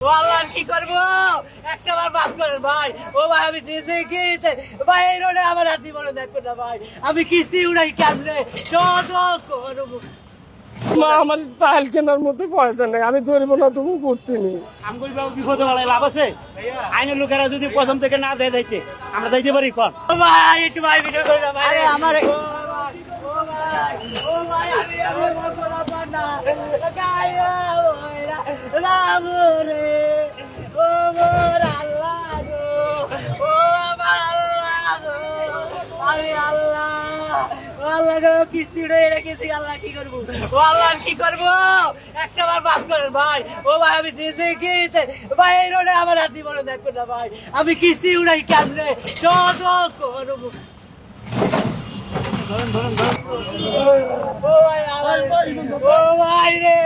ও আল্লাহ আমি কি করব? একটা বার মাফ করেন ভাই। ও ভাই আমি ভাই এই রোডে আমার হাতি বড় দেখো না ভাই। আমি কিস্তি উড়াই কেমনে? করব মা আমার চাল কেনার মতো পয়সা নেই। আমি ধরবো না তুমি করতে নি আমগুলি বাবু বিপদে বেলায় লাভ আছে? আইনের লোকেরা যদি প্রথম থেকে না দেয় যাইতে আমরা যাইতে পারি কর। ও ভাই একটু ভাই ভিডিও করে না ভাই। আমার ও ভাই ও ভাই ও আমি আমার মতো লাভ না। গায়া ওরা রে ও মোর আল্লাহ গো, ও আমার আল্লাহ গো, আমি আল্লাহ আল্লাহ গো, কিস্তি উড়ে রেখেছি আল্লাহ কি করব? ও আল্লাহ কি করব? একটা বার মাফ করেন ভাই, ও ভাই, আমি দিয়েছি কি ভাই, এই রোডে আমার হাতি বড় দেখো না ভাই, আমি কিস্তি উড়াই কেমনে? চোদ করব। ধরুন ধরুন ধরুন ও ভাই, আমার, ও ভাই রে। বাপ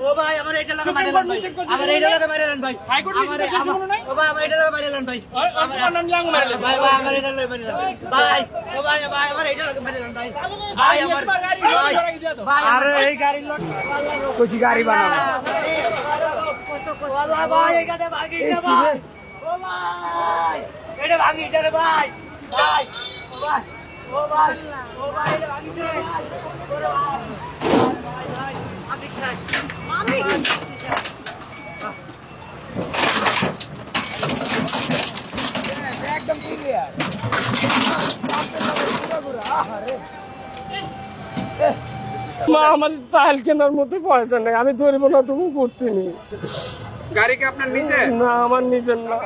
ও ভাই আমার এটা লাগা মারে লান ভাই। আমার এটা লাগা মারে লান ভাই। আমার ও ভাই আমার এটা লাগা মারে লান ভাই আমার- ভাই। ভাই আমার এটা লাগা মারে লান ভাই ও ভাই ভাই আমার এটা লাগা মারে লান ভাই ভাই আমার ভাই ভাই আরে এই গাড়ি লোক কচি গাড়ি বানাবো। ওয়াল্লাহ ভাই এখানে ভাগি না ভাই। ও ভাই এটা ভাগি রে ভাই। ভাই ও ভাই ও ভাই ও ভাই এটা ভাগি ভাই। ভাই ভাই আমি খাই আমি মা আমার চাল কেনার মতো পয়সা নেই আমি ধরবো না তুমি করতে নি গাড়ি কি আপনার নিজের? না আমার নিজের না।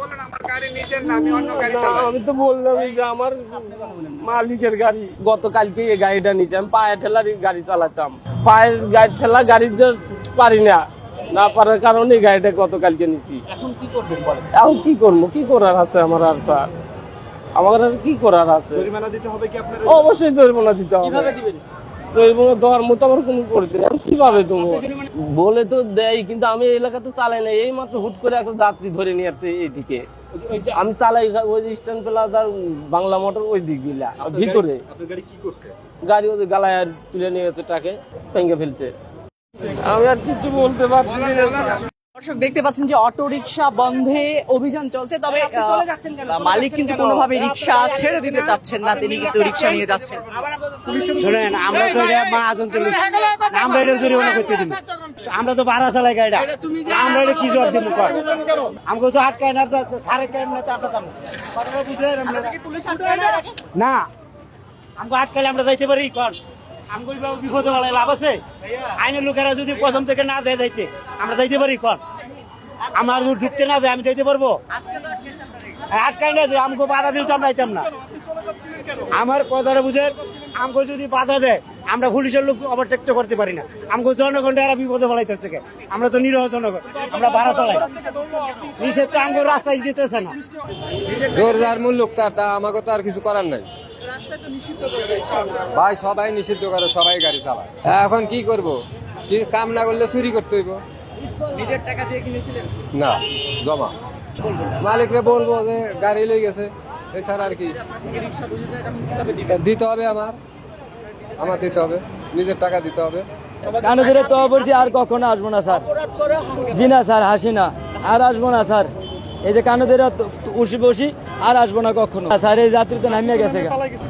বলেন আমার গাড়ি নিজের না আমি অন্য গাড়ি চালাই। আমি তো বললামই যে আমার মালিকের গাড়ি। গতকালকে এই গাড়িটা নিচে আমি পায়ে ঠেলার গাড়ি চালাতাম। পায়ের গাড়ি ঠেলা গাড়ি যে পারি না না পারার কারণে এই গাড়িটা গতকালকে নিছি এখন কি করবেন বলেন? এখন কি করব? কি করার আছে আমার আর স্যার আমার আর কি করার আছে? জরিমানা দিতে হবে কি আপনার অবশ্যই জরিমানা দিতে হবে। কীভাবে দিবেন? জরিমানা দেওয়ার মতো আমার কোনো করতে আমি কীভাবে দেবো? বলে তো দেয় কিন্তু আমি এই এলাকা তো চালাই না এই মাত্র হুট করে একটা যাত্রী ধরে নিয়ে আসছে এইদিকে। আমি চালাই ওই স্ট্যান্ড প্লাজার বাংলা মোটর ওই দিকগুলা ভিতরে। গাড়ি কি করছে? গাড়ি ওদের গালায় আর তুলে নিয়ে গেছে ট্রাকে ভেঙে ফেলছে। আমি আর কিছু বলতে পারছি না। দর্শক দেখতে পাচ্ছেন যে অটো রিক্সা বন্ধে অভিযান চলছে তবে মালিক কিন্তু কোনোভাবে রিক্সা ছেড়ে দিতে চাচ্ছেন না তিনি কিন্তু রিক্সা নিয়ে যাচ্ছেন। শুনেন আমরা তো মা আমরা এটা জরিমানা করতে দিন আমরা তো বাড়া চালাই গাড়িটা। আমরা এটা কি জোর দিব কর। আমাকে তো আটকায় না সাড়ে কায় না তো কথাটা না? আমাকে আটকালে আমরা যাইতে পারি কর। আমাকে বাবু বিপদে লাভ আছে? আইনের লোকেরা যদি প্রথম থেকে না দেয় যাইতে আমরা যাইতে পারি কর। আমার যদি ঢুকতে না দেয়, আমি যাইতে পারব? আর আটকায় না দেয় আমাকে বাধা দিলে তো আমরা যাইতাম না। আমার কথাটা বুঝে আমাকে যদি বাধা দেয়, আমরা পুলিশের লোক ওভারটেক তো করতে পারি না। আমাকে জনগণ এরা বিপদে ফেলাইতেছে আমরা তো নিরহ জনগণ, আমরা ভাড়া চালাই। নিষেধ তো আমাকে রাস্তায় যেতেছে না। জোর যার মূল্য তার, তা আমাকে তো আর কিছু করার নাই। ভাই, সবাই নিষিদ্ধ করে, সবাই গাড়ি চালায়। এখন কি করব? কি কাম না করলে চুরি করতে হইব? নিজের টাকা দিয়ে কিনেছিলেন? না জমা। মালিকরে বলব যে গাড়ি লই গেছে এছাড়া আর কি। দিতে হবে? আমার। আমার দিতে হবে। নিজের টাকা দিতে হবে। কানে ধরে তো বলছি আর কখনো আসব না স্যার। জি না স্যার হাসি না। আর আসব না স্যার। এই যে কানে ধরে তো- তো বসি আর আসব না কখনো। স্যার এই যাত্রী তো নামিয়ে গেছে।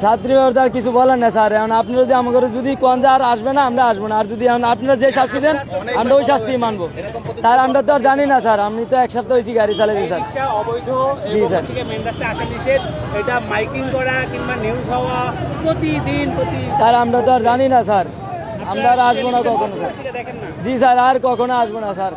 ছাত্রী আর কিছু বলেন না স্যার। এখন আপনি যদি আমাকে যদি কোন যে আর আসবে না আমরা আসব না। আর যদি আপনারা যে শাস্তি দেন আমরা ওই শাস্তি মানবো। স্যার আমরা তো আর জানি না স্যার। আমি তো এক সপ্তাহ হয়েছি গাড়ি চালাইছি স্যার। অবৈধ জি, স্যার। মেন রাস্তায় আসা নিষেধ। এটা মাইকিং করা কিংবা নিউজ হওয়া প্রতিদিন প্রতি স্যার আমরা তো আর জানি না স্যার। আমরা আর আসব না কখনো স্যার। জি স্যার আর কখনো আসব না স্যার।